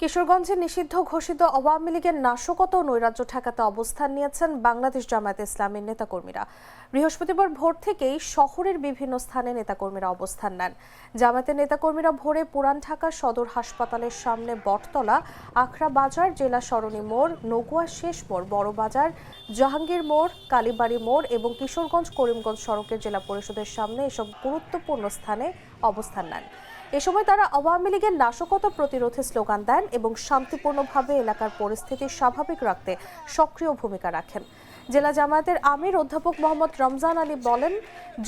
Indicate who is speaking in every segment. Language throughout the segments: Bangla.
Speaker 1: কিশোরগঞ্জে নিষিদ্ধ ঘোষিত আওয়ামী লীগের নাশকতা ও নৈরাজ্য ঠেকাতে অবস্থান নিয়েছেন বাংলাদেশ জামায়াত ইসলামীর নেতাকর্মীরা। বৃহস্পতিবার ভোর থেকেই শহরের বিভিন্ন স্থানে নেতাকর্মীরা অবস্থান নেন। জামায়াতের নেতাকর্মীরা ভোরে পুরান ঢাকা সদর হাসপাতালের সামনে বটতলা, আখড়া বাজার, জেলা সরণী মোড় নগুয়া শেষ মোড়, বড় বাজার, জাহাঙ্গীর মোড়, কালীবাড়ি মোড় এবং কিশোরগঞ্জ করিমগঞ্জ সড়কের জেলা পরিষদের সামনে এসব গুরুত্বপূর্ণ স্থানে অবস্থান নেন। এ সময় তারা আওয়ামী লীগের নাশকতা প্রতিরোধে স্লোগান দেন এবং শান্তিপূর্ণভাবে এলাকার পরিস্থিতি স্বাভাবিক রাখতে সক্রিয় ভূমিকা রাখেন। জেলা জামায়াতের আমির অধ্যাপক মোহাম্মদ রমজান আলী বলেন,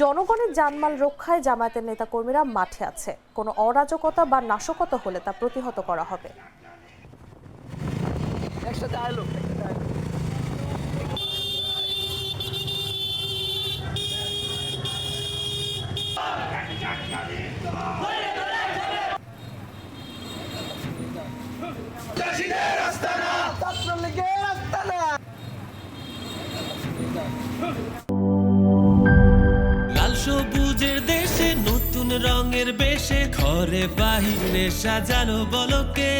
Speaker 1: জনগণের জানমাল রক্ষায় জামায়াতের নেতাকর্মীরা মাঠে আছে। কোনো অরাজকতা বা নাশকতা হলে তা প্রতিহত করা হবে।
Speaker 2: ছাত্রলীগের আস্তানা।
Speaker 3: লাল সবুজের দেশে নতুন রঙের বেশে ঘরে বাহিরে সাজানো বলকে।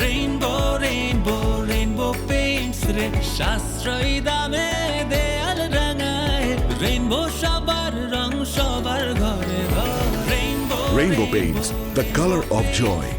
Speaker 3: রেইনবো রেইনবো রেইনবো পেইন্টস রে সাশ্রয়ী দামে দেয়াল রাঙায়। রেইনবো সবার রং সবার ঘরে
Speaker 4: Rainbow Paints, the color of joy.